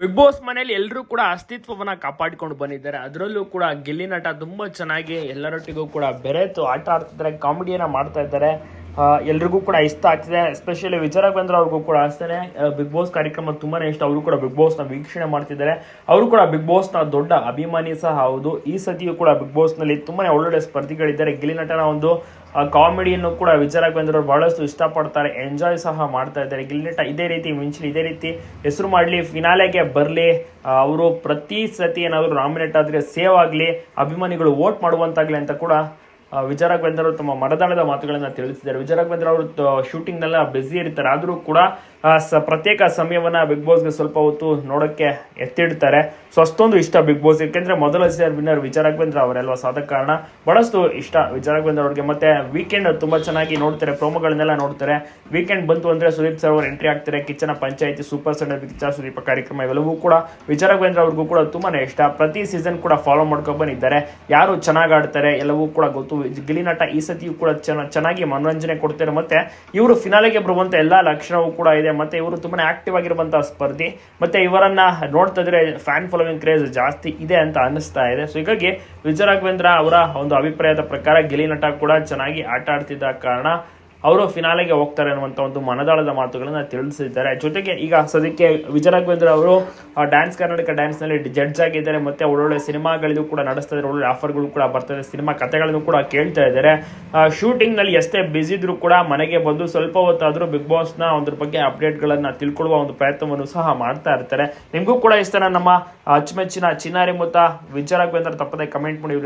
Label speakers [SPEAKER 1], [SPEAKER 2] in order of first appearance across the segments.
[SPEAKER 1] Big boss ಮನೇಲಿ ಎಲ್ಲರೂ ಕೂಡ ಅಸ್ತಿತ್ವವನ್ನ ಕಾಪಾಡಿಕೊಂಡು ಬಂದಿದ್ದಾರೆ. ಅದರಲ್ಲೂ ಕೂಡ ಗಿಲ್ಲಿ ನಟ ತುಂಬಾ ಚೆನ್ನಾಗಿ ಎಲ್ಲರೊಟ್ಟಿಗೂ ಕೂಡ ಬೆರೆತು ಆಟ ಆಡ್ತಿದ್ದಾರೆ, ಕಾಮಿಡಿಯನ್ನ ಮಾಡ್ತಾ ಇದ್ದಾರೆ. ಎಲ್ರಿಗೂ ಕೂಡ ಇಷ್ಟ ಆಗ್ತಿದೆ. ಎಸ್ಪೆಷಲಿ ವಿಜಯ ರಾಘವೇಂದ್ರ ಅವ್ರಿಗೂ ಕೂಡ ಅಷ್ಟೇ. ಬಿಗ್ ಬಾಸ್ ಕಾರ್ಯಕ್ರಮ ತುಂಬಾನೇ ಇಷ್ಟ. ಅವರು ಕೂಡ ಬಿಗ್ ಬಾಸ್ನ ವೀಕ್ಷಣೆ ಮಾಡ್ತಿದ್ದಾರೆ. ಅವರು ಕೂಡ ಬಿಗ್ ಬಾಸ್ನ ದೊಡ್ಡ ಅಭಿಮಾನಿ ಸಹ ಹೌದು. ಈ ಸತಿಯೂ ಕೂಡ ಬಿಗ್ ಬಾಸ್ನಲ್ಲಿ ತುಂಬಾನೇ ಒಳ್ಳೊಳ್ಳೆ ಸ್ಪರ್ಧಿಗಳಿದ್ದಾರೆ. ಗಿಲ್ಲಿ ನಟನ ಒಂದು ಕಾಮಿಡಿಯನ್ನು ಕೂಡ ವಿಜಯ ಬಂದಿರೋರು ಬಹಳಷ್ಟು ಇಷ್ಟಪಡ್ತಾರೆ ಎಂಜಾಯ್ ಸಹ ಮಾಡ್ತಾ ಇದ್ದಾರೆ. ಗಿಲ್ಲೆಟ್ ಇದೇ ರೀತಿ ಮಿಂಚಲಿ ಇದೇ ರೀತಿ ಹೆಸರು ಮಾಡಲಿ ಫಿನಾಲೆಗೆ ಬರಲಿ ಅವರು ಪ್ರತಿ ಸತಿ ಏನಾದರೂ ನಾಮಿನೇಟ್ ಆದರೆ ಸೇವ್ ಆಗಲಿ ಅಭಿಮಾನಿಗಳು ವೋಟ್ ಮಾಡುವಂತಾಗಲಿ ಅಂತ ಕೂಡ ಆ, ವಿಜಯ ಅವರು ತಮ್ಮ ಮಡದಾಳದ ಮಾತುಗಳನ್ನು ತಿಳಿಸಿದ್ದಾರೆ. ವಿಜಯ ಅವರು ಶೂಟಿಂಗ್ನೆಲ್ಲ ಬ್ಯುಸಿ ಇರ್ತಾರೆ. ಆದರೂ ಕೂಡ ಪ್ರತ್ಯೇಕ ಸಮಯವನ್ನು ಬಿಗ್ ಬಾಸ್ಗೆ ಸ್ವಲ್ಪ ಹೊತ್ತು ನೋಡಕ್ಕೆ ಎತ್ತಿಡ್ತಾರೆ. ಸೊ, ಅಷ್ಟೊಂದು ಇಷ್ಟ ಬಿಗ್ ಬಾಸ್. ಏಕೆಂದರೆ ಮೊದಲ ಸೀಸನ್ ವಿನ್ನರ್ ವಿಜಯ ಅವರೆಲ್ವ ಸಾದ ಕಾರಣ ಬಹಳಷ್ಟು ಇಷ್ಟ ವಿಜಯ ಅವ್ರಿಗೆ. ಮತ್ತೆ ವೀಕೆಂಡ್ ತುಂಬಾ ಚೆನ್ನಾಗಿ ನೋಡ್ತಾರೆ ಪ್ರೋಮೋಗಳನ್ನೆಲ್ಲ ನೋಡ್ತಾರೆ. ವೀಕೆಂಡ್ ಬಂತು ಅಂದ್ರೆ ಸುದೀಪ್ ಸರ್ ಅವರು ಎಂಟ್ರಿ ಆಗ್ತಾರೆ ಕಿಚ್ಚನ ಪಂಚಾಯಿತಿ ಸೂಪರ್ ಸಂಡರ್ ಕಿಚ್ಚ ಸುದೀಪ ಕಾರ್ಯಕ್ರಮ ಇವೆಲ್ಲವೂ ಕೂಡ ವಿಜಯ ಅವ್ರಿಗೂ ಕೂಡ ತುಂಬಾನೇ ಇಷ್ಟ. ಪ್ರತಿ ಸೀಸನ್ ಕೂಡ ಫಾಲೋ ಮಾಡ್ಕೊಂಡು ಬಂದಿದ್ದಾರೆ. ಯಾರು ಚೆನ್ನಾಗಿ ಆಡ್ತಾರೆ ಎಲ್ಲವೂ ಕೂಡ ಗೊತ್ತು. ಗಿಲಿ ನಟ ಈ ಸತಿಯೂ ಕೂಡ ಚೆನ್ನ- ಚೆನ್ನಾಗಿ ಮನೋರಂಜನೆ ಕೊಡ್ತಾರೆ ಮತ್ತೆ ಇವರು ಫಿನಾಲೆಗೆ ಬರುವಂತ ಎಲ್ಲಾ ಲಕ್ಷಣವೂ ಕೂಡ ಇದೆ. ಮತ್ತೆ ಇವರು ತುಂಬಾ ಆಕ್ಟಿವ್ ಆಗಿರುವಂತಹ ಸ್ಪರ್ಧಿ. ಮತ್ತೆ ಇವರನ್ನ ನೋಡ್ತಾ ಇದ್ರೆ ಫ್ಯಾನ್ ಫಾಲೋವಿಂಗ್ ಕ್ರೇಜ್ ಜಾಸ್ತಿ ಇದೆ ಅಂತ ಅನಿಸ್ತಾ ಇದೆ. ಸೊ ಹೀಗಾಗಿ ವಿಜಯ ರಾಘವೇಂದ್ರ ಅವರ ಒಂದು ಅಭಿಪ್ರಾಯದ ಪ್ರಕಾರ ಗಿಲಿನಟ ಕೂಡ ಚೆನ್ನಾಗಿ ಆಟ ಆಡ್ತಿದ್ದ ಕಾರಣ ಅವರು ಫಿನಾಲೆಗೆ ಹೋಗ್ತಾರೆ ಅನ್ನುವಂಥ ಒಂದು ಮನದಾಳದ ಮಾತುಗಳನ್ನ ತಿಳಿಸಿದ್ದಾರೆ. ಜೊತೆಗೆ ಈಗ ಸದ್ಯಕ್ಕೆ ವಿಜಯ ರಾಘವೇಂದ್ರ ಅವರು ಡ್ಯಾನ್ಸ್ ಕರ್ನಾಟಕ ಡ್ಯಾನ್ಸ್ನಲ್ಲಿ ಜಡ್ಜ್ ಆಗಿದ್ದಾರೆ. ಮತ್ತೆ ಒಳ್ಳೊಳ್ಳೆ ಸಿನಿಮಾಗಳಿಗೂ ಕೂಡ ನಡೆಸ್ತಾ ಇದ್ದಾರೆ. ಒಳ್ಳೊಳ್ಳೆ ಆಫರ್ಗಳು ಕೂಡ ಬರ್ತಾ ಇದೆ. ಸಿನಿಮಾ ಕಥೆಗಳನ್ನು ಕೂಡ ಕೇಳ್ತಾ ಇದ್ದಾರೆ. ಶೂಟಿಂಗ್ನಲ್ಲಿ ಎಷ್ಟೇ ಬಿಸಿ ಇದ್ರೂ ಕೂಡ ಮನೆಗೆ ಬಂದು ಸ್ವಲ್ಪ ಹೊತ್ತಾದ್ರೂ ಬಿಗ್ ಬಾಸ್ನ ಒಂದ್ರ ಬಗ್ಗೆ ಅಪ್ಡೇಟ್ ಗಳನ್ನ ತಿಳ್ಕೊಳ್ಳುವ ಒಂದು ಪ್ರಯತ್ನವನ್ನು ಸಹ ಮಾಡ್ತಾ ಇರ್ತಾರೆ. ನಿಮಗೂ ಕೂಡ ಇಷ್ಟ ನಮ್ಮ ಅಚ್ಚುಮೆಚ್ಚಿನ ಚಿನ್ನಾರಿ ಮುತ್ತ ವಿಜಯ ರಾಘವೇಂದ್ರ ತಪ್ಪದೆ ಕಮೆಂಟ್ ಮಾಡಿ.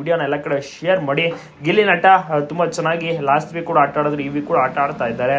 [SPEAKER 1] ವಿಡಿಯೋನ ಎಲ್ಲ ಕಡೆ ಶೇರ್ ಮಾಡಿ. ಗಿಲ್ಲಿ ನಟ ತುಂಬಾ ಚೆನ್ನಾಗಿ ಲಾಸ್ಟ್ ವೀಕ್ ಕೂಡ ಆಟ ಆಡಿದ್ರು. ಈ ಕೂಡ ಆಟ ಆಡ್ತಾ ಇದ್ದಾರೆ.